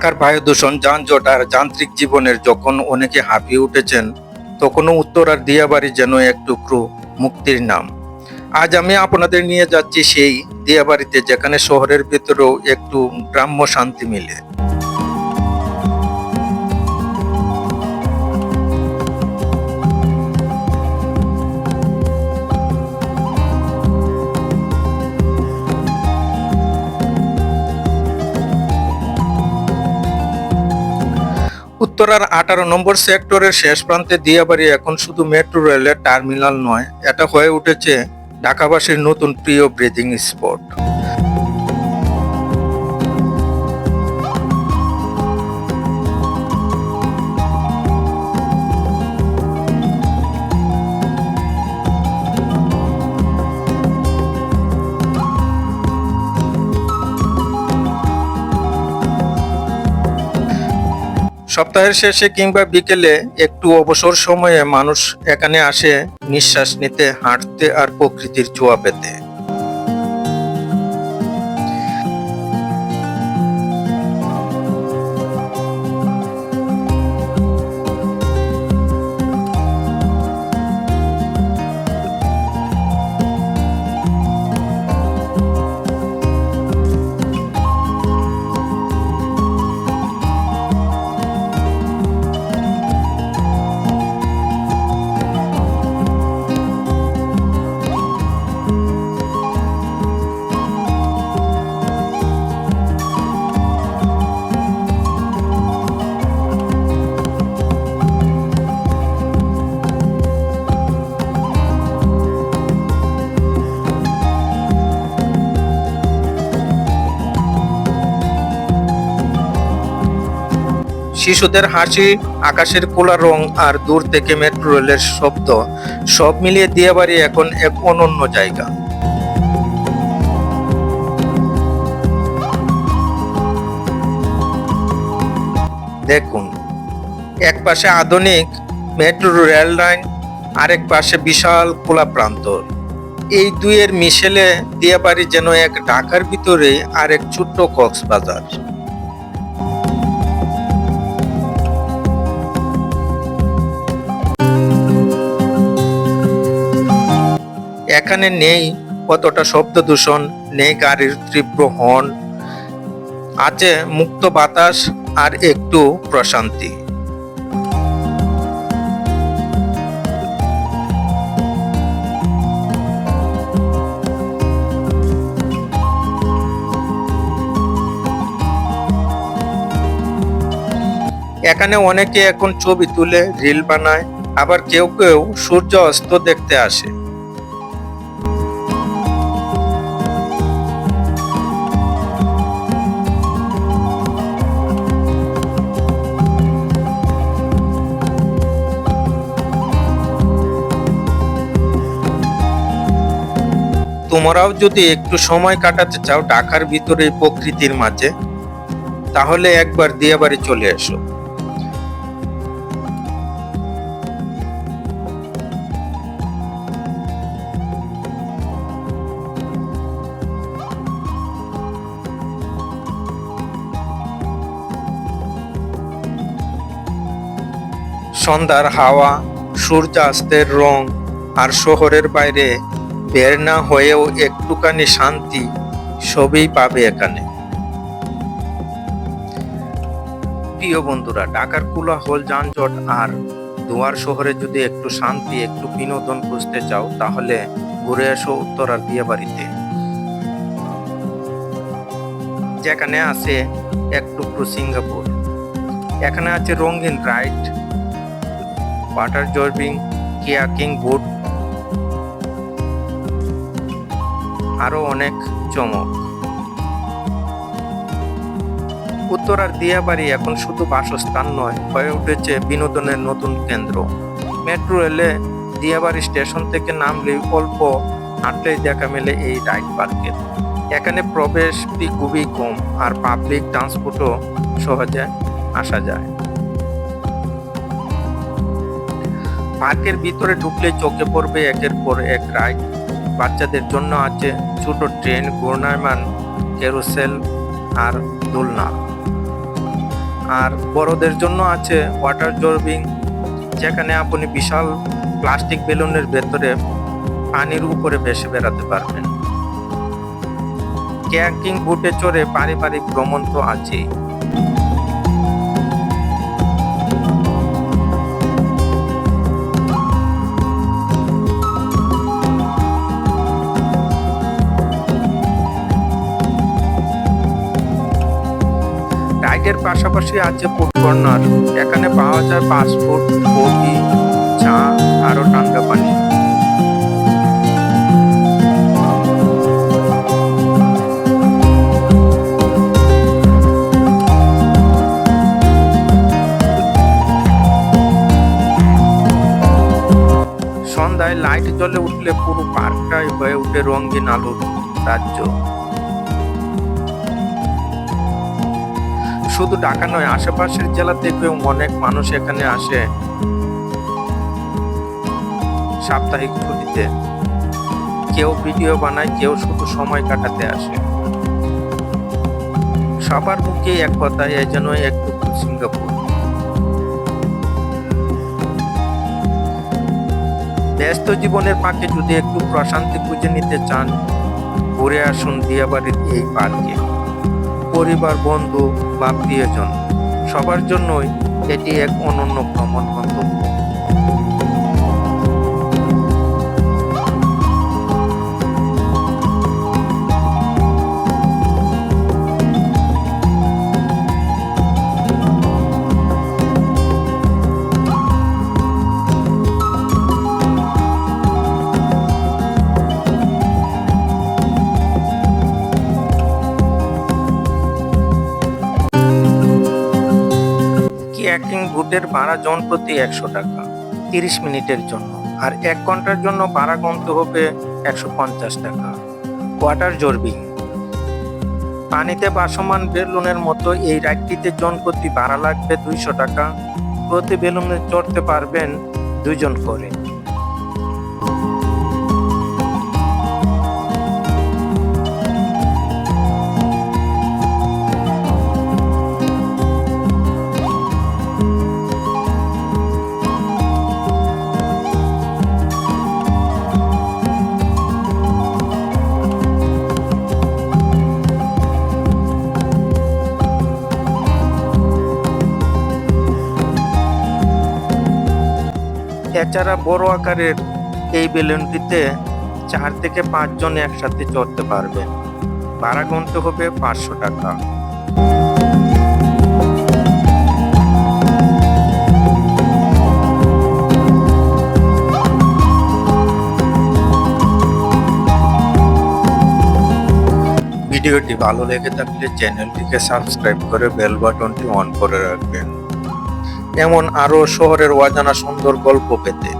ঢাকার বায়ু দূষণ যানজট আর যান্ত্রিক জীবনের যখন অনেকে হাঁপিয়ে উঠেছেন তখনও উত্তরার দিয়াবাড়ি যেন এক টুকরো মুক্তির নাম। আজ আমি আপনাদের নিয়ে যাচ্ছি সেই দিয়াবাড়িতে, যেখানে শহরের ভেতরেও একটু গ্রাম্য শান্তি মিলে। উত্তরার আঠারো নম্বর সেক্টরের শেষ প্রান্তে দিয়াবাড়ি এখন শুধু মেট্রো রেলের টার্মিনাল নয়, এটা হয়ে উঠেছে ঢাকাবাসীর নতুন প্রিয় ব্রিদিং স্পট সপ্তাহের শেষে কিংবা বিকেলে একটু অবসর সময়ে মানুষ এখানে আসে নিঃশ্বাস নিতে, হাঁটতে আর প্রকৃতির ছোঁয়া পেতে শিশুদের হাসি, আকাশের কোলা রং আর দূর থেকে মেট্রো রেলের শব্দ, সব মিলিয়ে দিয়াবাড়ি এখন এক অনন্য জায়গা। দেখুন, এক পাশে আধুনিক মেট্রো রেল লাইন, আরেক পাশে বিশাল খোলা প্রান্তর। এই দুইয়ের মিশেলে দিয়াবাড়ি যেন এক ঢাকার ভিতরে আর এক ছোট্ট কক্সবাজার। এখানে নেই, কতটা শব্দ দূষণ, নেই গাড়ির তীব্র হর্ন। আছে মুক্ত বাতাস আর একটু প্রশান্তি। এখানে অনেকে এখন ছবি তুলে, রিল বানায়, আবার কেউ কেউ সূর্য অস্ত দেখতে আসে। তোমরাও যদি একটু সময় কাটাতে চাও ঢাকার ভিতরে প্রকৃতির মাঝে, তাহলে একবার দিয়াবাড়ি চলে এসো। সন্ধ্যার হাওয়া, সূর্যাস্তের রং, আর শহরের বাইরে বের না হয়েও একটুখানি শান্তি সবই পাবে এখানে। প্রিয় বন্ধুরা, ঢাকার কোলাহল, যানজট আর দুয়ার শহরে যদি একটু শান্তি, একটু বিনোদন খুঁজতে চাও, তাহলে ঘুরে এসো উত্তরার বিয়ে বাড়িতে যেখানে আছে এক টুকরো সিঙ্গাপুর। এখানে আছে রঙিন ride, water zorbing, kayaking, boat আরও অনেক চমক। উত্তরার দিয়াবাড়ি এখন শুধু বাসস্থান নয়, হয়ে উঠেছে বিনোদনের নতুন কেন্দ্র। মেট্রো রেলে দিয়াবাড়ি স্টেশন থেকে নামলে অল্প হাঁটলেই দেখা মেলে এই রাইড পার্কের এখানে প্রবেশ ফি খুবই কম আর পাবলিক ট্রান্সপোর্টও সহজে আসা যায়। পার্কের ভিতরে ঢুকলে চোখে পড়বে একের পর এক রাইড। বাচ্চাদের জন্য আছে ছোট ট্রেন ঘূর্ণায়মান ক্যারোসেল আর দোলনা। আর বড়দের জন্য আছে ওয়াটার জর্বিং, যেখানে আপনি বিশাল প্লাস্টিক বেলুনের ভেতরে পানির উপরে ভেসে বেড়াতে পারবেন। ক্যাকিং বুটে চড়ে পারিবারিক ভ্রমণ তো আছেই। রাইডের পাশাপাশি আছে ফুড কর্নার এখানে পাওয়া যায় ফাস্টফুড কফি চা আরও ঠান্ডা পানি। সন্ধ্যায় লাইট জ্বলে উঠলে পুরো পার্কটাই হয়ে ওঠে রঙিন আলোর রাজ্য। শুধু ঢাকা নয়, আশেপাশের জেলা থেকেও অনেক মানুষ এখানে আসে সাপ্তাহিক ছুটিতে। কেউ ভিডিও বানায়, কেউ শুধু সময় কাটাতে আসে। সবার মুখে এক কথায়, এ যেন একটু সিঙ্গাপুর। ব্যস্ত জীবনের ফাঁকে যদি একটু প্রশান্তি খুঁজে নিতে চান, ঘুরে আসুন দিয়াবাড়ির এই পার্কে। পরিবার বন্ধু বা প্রিয়জন। সবার জন্যই এটি এক অনন্য ভ্রমণ গন্তব্য। বুটের ভাড়া জন প্রতি একশো টাকা, তিরিশ মিনিটের জন্য, আর এক ঘণ্টার জন্য ভাড়া কমতে হবে একশো পঞ্চাশ টাকা। ওয়াটার জর্বিং পানিতে বাসমান বেলুনের মতো এই রাইডটিতে জন প্রতি ভাড়া লাগবে দুইশো টাকা। প্রতি বেলুনে চড়তে পারবেন দুজন করে। এছাড়া বড় আকারের এই বেলুনটিতে চার থেকে পাঁচজন একসাথে চড়তে পারবেন ভাড়া গুনতে হবে পাঁচশো টাকা। ভিডিওটি ভালো লেগে থাকলে চ্যানেলটিকে সাবস্ক্রাইব করে বেল বাটনটি অন করে রাখবেন। এমন আরও শহরের অজানা সুন্দর গল্প পেতে।